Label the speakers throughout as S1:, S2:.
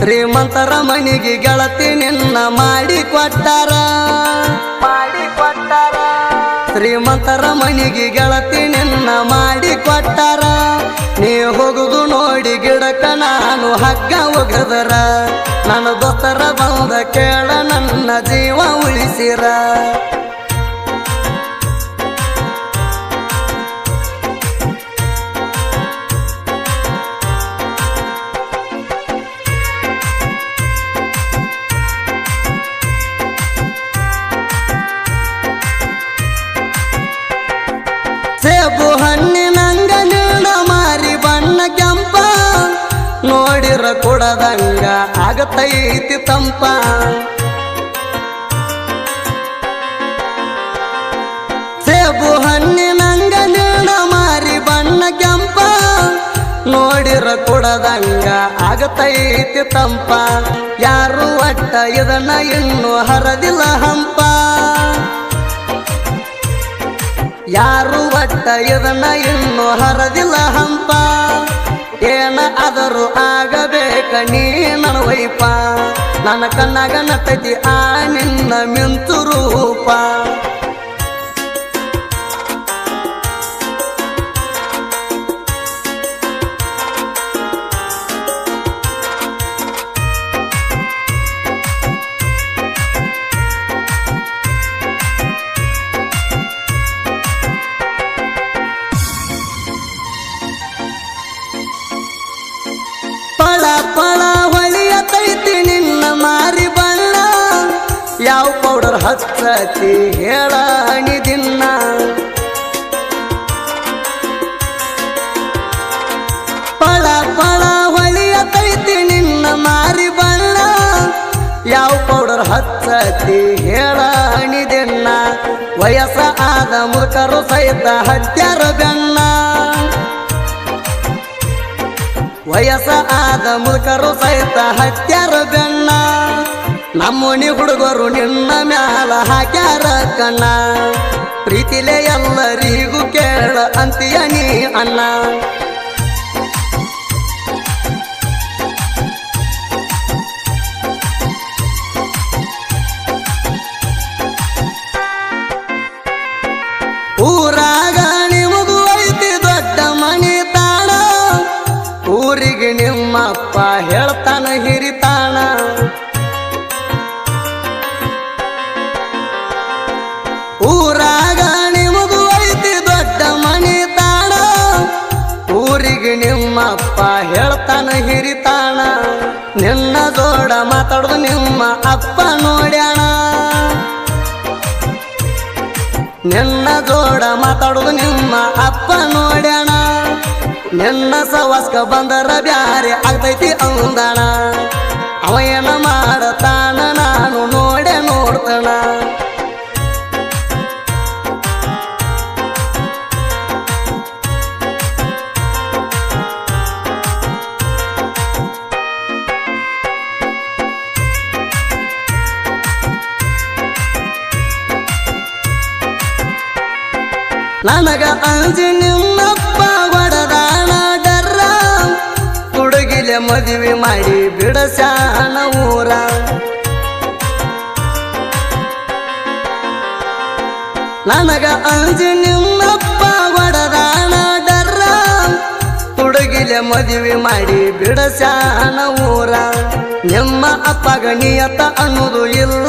S1: ಶ್ರೀಮಂತರ ಮನಿಗೆ ಗೆಳತಿ ನಿನ್ನ ಮಾಡಿ ಕೊಟ್ಟಾರ. ಮಾಡಿ ಕೊಟ್ಟಾರ. ಶ್ರೀಮಂತರ ಮನಿಗೆ ಗೆಳತಿ ನಿನ್ನ ಮಾಡಿ ಕೊಟ್ಟಾರ. ನೀ ಹೋಗುದು ನೋಡಿ ಗಿಡಕ ನಾನು ಹಗ್ಗ ಒಗದರ. ನನ್ನ ದೊತ್ತರ ಬಂದ ಕೇಳ ನನ್ನ ಜೀವ ಉಳಿಸಿರ. ಸೇಬು ಹಣ್ಣಿನಂಗ ನೀಡ ಮಾರಿ ಬಣ್ಣ ಕೆಂಪ. ನೋಡಿರ ಕೊಡದಂಗ ಆಗತೈತಿ ತಂಪ. ಸೇಬು ಹಣ್ಣಿನಂಗ ನೀಡ ಮಾರಿ ಬಣ್ಣ ಕೆಂಪ. ನೋಡಿರ ಕೊಡದಂಗ ಆಗತೈತಿ ತಂಪ. ಯಾರು ಅಟ್ಟ ಇದನ್ನ ಇನ್ನು ಹರದಿಲ್ಲ. ಇದನ್ನ ಇನ್ನು ಹರದಿಲ್ಲ ಹಂಪ. ಏನ ಆದರೂ ಆಗಬೇಕ ನೀ ನನ್ನ ವೈಪ. ನನ್ನ ಕಣ್ಣಾಗ ನಟತಿ ಆ ನಿನ್ನ ಮಿಂತು ರೂಪ. ಹಚ್ಚತಿ ಹೇಳ ದಿನ್ನ. ಪಳ ಪಳ ಹೊಳಿಯತೈತಿ ನಿನ್ನ ಮಾರಿ ಬಣ್ಣ. ಯಾವ ಪೌಡರ್ ಹಚ್ಚತಿ ಹೇಳ ದಿನ್ನ. ವಯಸ್ಸ ಆದ ಮುಖರು ಸಹಿತ ಹತ್ಯಾರ ಬೆನ್ನ. ವಯಸ್ಸ ಆದ ಮುಖರು ಸಹಿತ ಹತ್ಯಾರ ಬೆನ್ನ. ನಮ್ಮೋಣಿ ಹುಡುಗರು ನಿನ್ನ ಮ್ಯಾಲ ಹಾಕ್ಯಾರ ಕಣ್ಣ. ಪ್ರೀತಿಲೆ ಮಾತಾಡೋದು ನಿಮ್ಮ ಅಪ್ಪ ನೋಡ್ಯಾಣ ನಿನ್ನ ಜೋಡ ಮಾತಾಡೋದು ನಿಮ್ಮ ಅಪ್ಪ ನೋಡ್ಯಾಣ ನಿನ್ನ ಸವಾಸ್ಕ ಬಂದರ ಬ್ಯಾರೆ ಆಗ್ತೈತಿ ಅಂದಾಣ ಅವ ಏನ ಮಾಡತಾನ ನಾನು ನೋಡೆ ನೋಡ್ತಾನ. ನನಗ ಅಂಜಿ ನಿಮ್ಮಪ್ಪ ಒಡದಾಣ ಡರ್ರ ಹುಡುಗಿಲೆ ಮದುವೆ ಮಾಡಿ ಬಿಡಸಾನ ಊರ. ನನಗ ಅಂಜಿ ನಿಮ್ಮಪ್ಪ ಒಡದಾಣ ಡರ್ರ ಹುಡುಗಿಲೆ ಮದುವೆ ಮಾಡಿ ಬಿಡಸಾನ ಊರ. ನಿಮ್ಮ ಅಪ್ಪಗ ನಿಯತ ಅನ್ನೋದು ಇಲ್ಲ.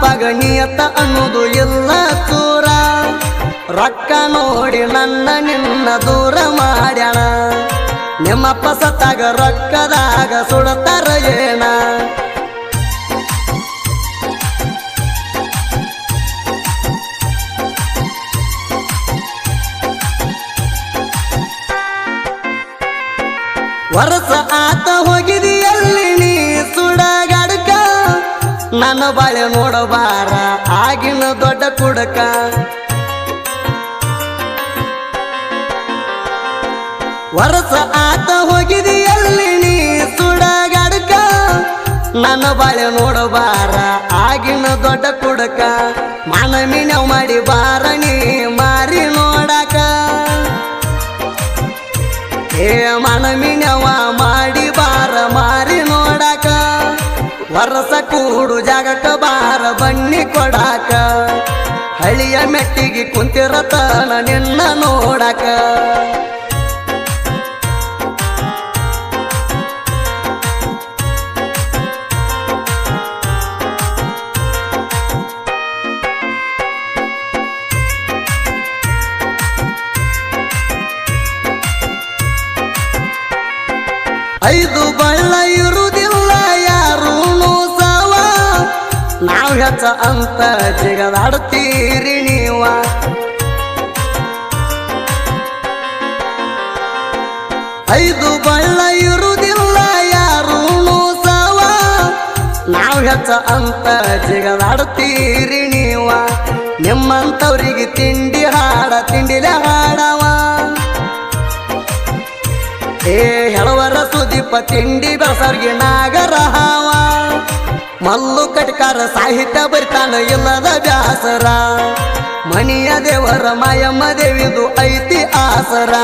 S1: ನಿಯತ ಅನ್ನೋದು ಇಲ್ಲ ಚೂರ ರೊಕ್ಕ ನೋಡಿ ನನ್ನ ನಿನ್ನ ದೂರ ಮಾಡ್ಯಾಣ ನಿಮ್ಮಪ್ಪ ಸತ್ತಾಗ ರೊಕ್ಕದಾಗ ಸುಡತಾರ ಏನ? ವರ್ಷ ಆತ ಹೋಗಿದಿ ನನ್ನ ಬಾಳೆ ನೋಡಬಾರ, ಆಗಿನ ದೊಡ್ಡ ಕುಡಕ. ವರ್ಷ ಆತ ಹೋಗಿದಿ ಎಲ್ಲಿ ನೀ ಸುಡಗಡ್ಕ? ನನ್ನ ಬಾಳೆ ನೋಡಬಾರ, ಆಗಿನ ದೊಡ್ಡ ಕುಡಕ. ಮನ ಮೀನವ್ ಮಾಡಿ ಕೂಡು ಜಾಗಕ್ಕ ಬಾರ ಬನ್ನಿ ಕೊಡಾಕ. ಹಳಿಯ ಮೆಟ್ಟಿಗೆ ಕುಂತಿರತನ ನಿನ್ನ ನೋಡಕ. ಐದು ಬಳ್ಳ ಹೆಚ್ಚ ಅಂತ ಜಿಗದಾಡ್ತೀರಿ ನೀವ? ಐದು ಬಳ್ಳ ಇರುವುದಿಲ್ಲ, ಯಾರು ಸವ ನಾವು ಹೆಚ್ಚ ಅಂತ ಜಿಗದಾಡ್ತೀರಿ ನೀವ? ನಿಮ್ಮಂತವ್ರಿಗೆ ತಿಂಡಿ ಹಾಡ, ತಿಂಡಿಲೆ ಹಾಡವ? ಏ, ಹೆಳವರ ಸುದೀಪ, ತಿಂಡಿ ಬೆಳಸರ್ಗಿ ನಾಗರ ಹಾವ ಮಲ್ಲು ಕಟ್ಕಾರ ಸಾಹಿತ್ಯ ಬರಿತಾನ ಇಲ್ಲದ ಬ್ಯಾಸರ ಮಣಿಯ ದೇವರ ಮಾಯಮ್ಮ ದೇವಿದು ಐತಿ ಆಸರ